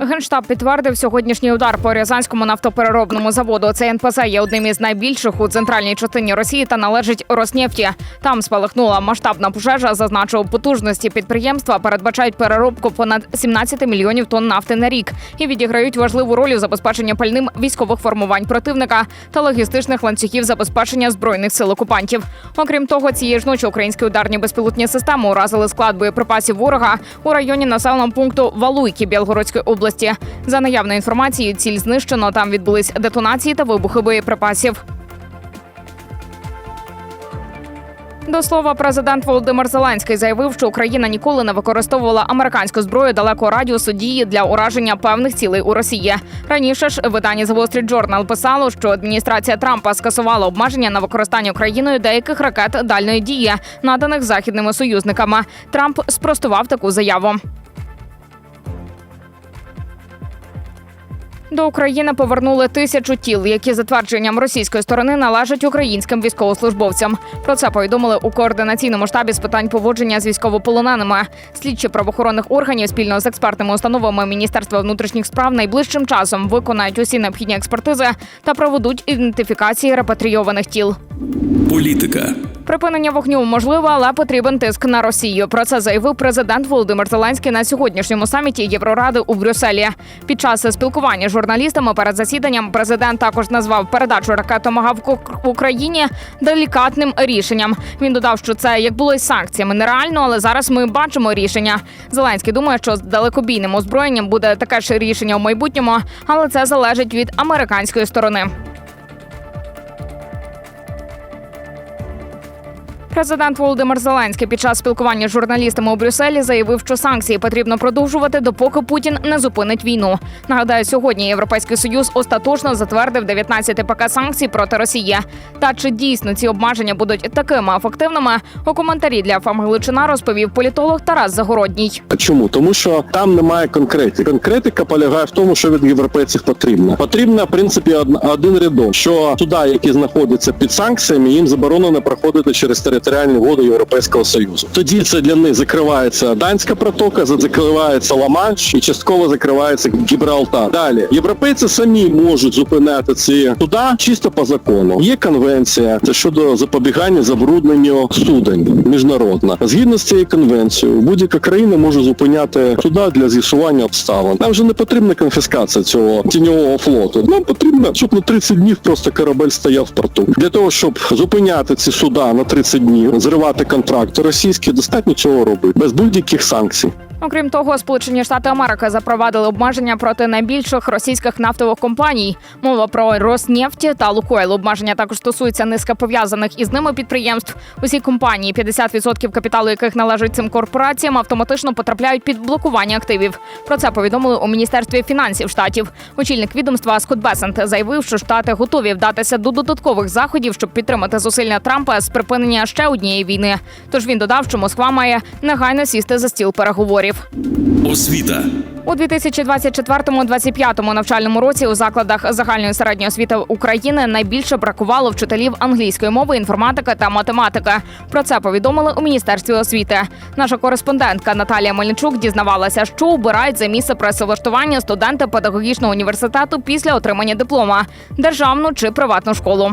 Генштаб підтвердив сьогоднішній удар по Рязанському нафтопереробному заводу. Цей НПЗ є одним із найбільших у центральній частині Росії та належить Роснефті. Там спалахнула масштабна пожежа. Зазначив, потужності підприємства передбачають переробку понад 17 мільйонів тонн нафти на рік і відіграють важливу роль у забезпеченні пальним військових формувань противника та логістичних ланцюгів забезпечення збройних сил окупантів. Окрім того, цієї ж ночі українські ударні безпілотні системи уразили склад боєприпасів ворога у районі населеного пункту Валуйки Білгородської області. За наявною інформацією, ціль знищено. Там відбулись детонації та вибухи боєприпасів. До слова, президент Володимир Зеленський заявив, що Україна ніколи не використовувала американську зброю далекого радіусу дії для ураження певних цілей у Росії. Раніше ж видання The Wall Street Journal писало, що адміністрація Трампа скасувала обмеження на використання Україною деяких ракет дальної дії, наданих західними союзниками. Трамп спростував таку заяву. До України повернули тисячу тіл, які за твердженням російської сторони належать українським військовослужбовцям. Про це повідомили у координаційному штабі з питань поводження з військовополоненими. Слідчі правоохоронних органів спільно з експертними установами Міністерства внутрішніх справ найближчим часом виконають усі необхідні експертизи та проведуть ідентифікації репатрійованих тіл. Політика. Припинення вогню можливо, але потрібен тиск на Росію. Про це заявив президент Володимир Зеленський на сьогоднішньому саміті Євроради у Брюсселі. Під час спілкування з журналістами перед засіданням президент також назвав передачу ракет «Томагавк» в Україні делікатним рішенням. Він додав, що це як було із санкціями нереально, але зараз ми бачимо рішення. Зеленський думає, що з далекобійним озброєнням буде таке ж рішення у майбутньому, але це залежить від американської сторони. Президент Володимир Зеленський під час спілкування з журналістами у Брюсселі заявив, що санкції потрібно продовжувати, допоки Путін не зупинить війну. Нагадаю, сьогодні Європейський союз остаточно затвердив 19 пакет санкцій проти Росії. Та чи дійсно ці обмеження будуть такими ефективними? У коментарі для ФАМ Галичина розповів політолог Тарас Загородній. Чому? Тому що там немає конкретики. Конкретика полягає в тому, що від європейців потрібно. Потрібно, в принципі, од- один рядок, що туди, які знаходяться під санкціями, їм заборонено проходити через територіальні води Європейського Союзу. Тоді це для них закривається Данська протока, закривається Ла-Манш і частково закривається Гібралтар. Далі європейці самі можуть зупиняти ці туди чисто по закону. Є конвенція це щодо запобігання забрудненню суден міжнародна. Згідно з цією конвенцією, будь-яка країна може зупиняти суда для з'ясування обставин. Нам вже не потрібна конфіскація цього тіньового флоту. Нам потрібно, щоб на 30 днів просто корабель стояв в порту. Для того, щоб зупиняти ці суда на 30 днів, зривати контракти російські, достатньо цього робити без будь-яких санкцій. Окрім того, Сполучені Штати Америки запровадили обмеження проти найбільших російських нафтових компаній. Мова про Роснефть та Лукойл. Обмеження також стосуються низка пов'язаних із ними підприємств. Усі компанії, 50% капіталу яких належить цим корпораціям, автоматично потрапляють під блокування активів. Про це повідомили у міністерстві фінансів штатів. Очільник відомства Скотт Бесент заявив, що штати готові вдатися до додаткових заходів, щоб підтримати зусилля Трампа з припинення ще однієї війни. Тож він додав, що Москва має негайно сісти за стіл переговорів. Освіта. У 2024-2025 навчальному році у закладах загальної середньої освіти України найбільше бракувало вчителів англійської мови, інформатики та математики. Про це повідомили у міністерстві освіти. Наша кореспондентка Наталія Мельничук дізнавалася, що обирають за місце працевлаштування студенти педагогічного університету після отримання диплома державну чи приватну школу.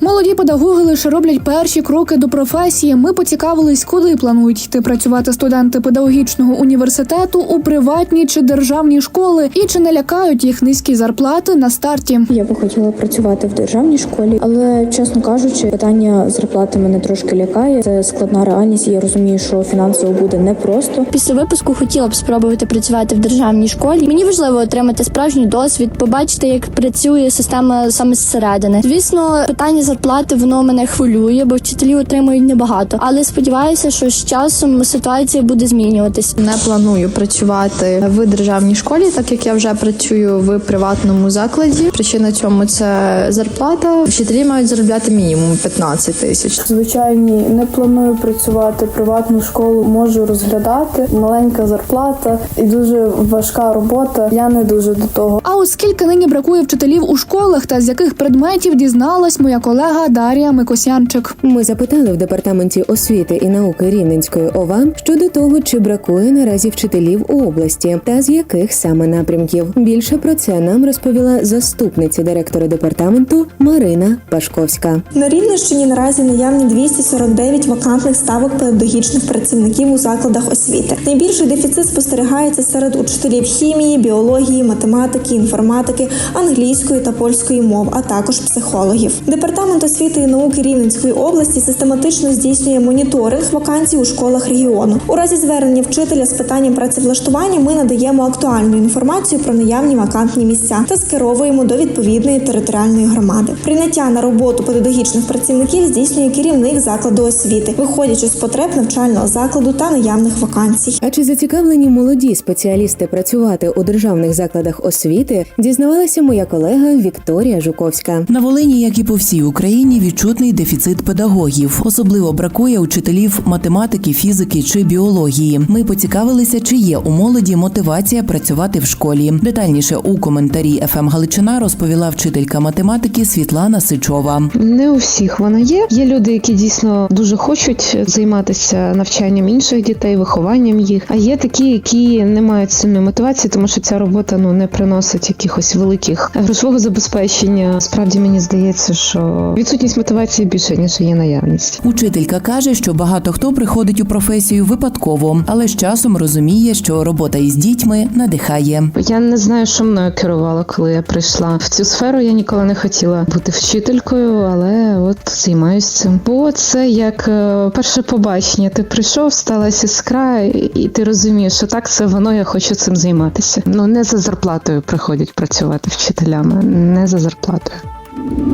Молоді педагоги лише роблять перші кроки до професії. Ми поцікавились, куди планують йти працювати студенти педагогічного університету у приватні чи державні школи, і чи не лякають їх низькі зарплати на старті. Я би хотіла працювати в державній школі, але чесно кажучи, питання зарплати мене трошки лякає. Це складна реальність. і Я розумію, що фінансово буде непросто. Після випуску хотіла б спробувати працювати в державній школі. Мені важливо отримати справжній досвід, побачити, як працює система саме зсередини. Звісно, питання зарплати воно мене хвилює, бо вчителі отримують небагато. Але сподіваюся, що з часом ситуація буде змінюватись. Не планую працювати в державній школі, так як я вже працюю в приватному закладі. Причина цьому це зарплата. Вчителі мають заробляти мінімум 15 тисяч. Звичайні не планую працювати приватну школу, можу розглядати маленька зарплата і дуже важка робота. Я не дуже до того. А оскільки нині бракує вчителів у школах та з яких предметів дізналась моя колега Дар'я Микосянчик. Ми запитали в департаменті освіти і науки Рівненської ОВА щодо того, чи бракує наразі вчителів у області та з яких саме напрямків. Більше про це нам розповіла заступниця директора департаменту Марина Пашковська. На Рівненщині наразі наявні 249 вакантних ставок педагогічних працівників у закладах освіти. Найбільший дефіцит спостерігається серед учителів хімії, біології, математики, інформатики, англійської та польської мов, а також психологів. Департамент освіти і науки Рівненської області систематично здійснює моніторинг вакансій у школах регіону. У разі звернення вчителя з питанням працевлаштування ми надаємо актуальну інформацію про наявні вакантні місця та скеровуємо до відповідної територіальної громади. Прийняття на роботу педагогічних працівників здійснює керівник закладу освіти, виходячи з потреб навчального закладу та наявних вакансій. А чи зацікавлені молоді спеціалісти працювати у державних закладах освіти? Дізнавалася моя колега Вікторія Жуковська. На Волині, як і по всій Україні, відчутний дефіцит педагогів. Особливо бракує учителів математики, фізики чи біології. Ми поцікавилися, чи є у молоді мотивація працювати в школі. Детальніше у коментарі ФМ Галичина розповіла вчителька математики Світлана Сичова. Не у всіх вона є. Є люди, які дійсно дуже хочуть займатися навчанням інших дітей, вихованням їх. А є такі, які не мають сильної мотивації, тому що ця робота ну не приносить якихось великих грошового забезпечення. Справді мені здається, що відсутність мотивації більше ніж є наявність. Учителька каже, що багато хто приходить у професію випадково, але з часом розуміє, що робота із дітьми надихає. Я не знаю, що мною керувало, коли я прийшла в цю сферу. Я ніколи не хотіла бути вчителькою, але от займаюся цим. Бо це як е, перше побачення. Ти прийшов, сталася іскра, і ти розумієш, що так це воно. Я хочу цим займатися. Ну не за зарплатою приходять працювати вчителями, не за зарплатою.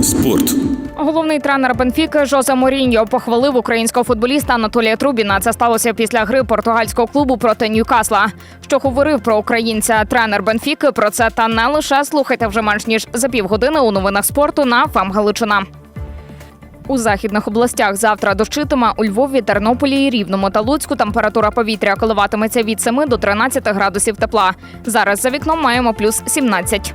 Спорт. Головний тренер Бенфіки Жозе Моріньо похвалив українського футболіста Анатолія Трубіна. Це сталося після гри португальського клубу проти Ньюкасла. Що говорив про українця тренер Бенфіки. Про це та не лише слухайте вже менш ніж за півгодини у новинах спорту на ФМ Галичина. У західних областях завтра дощитиме у Львові, Тернополі Рівному та Луцьку температура повітря коливатиметься від 7 до 13 градусів тепла. Зараз за вікном маємо плюс 17.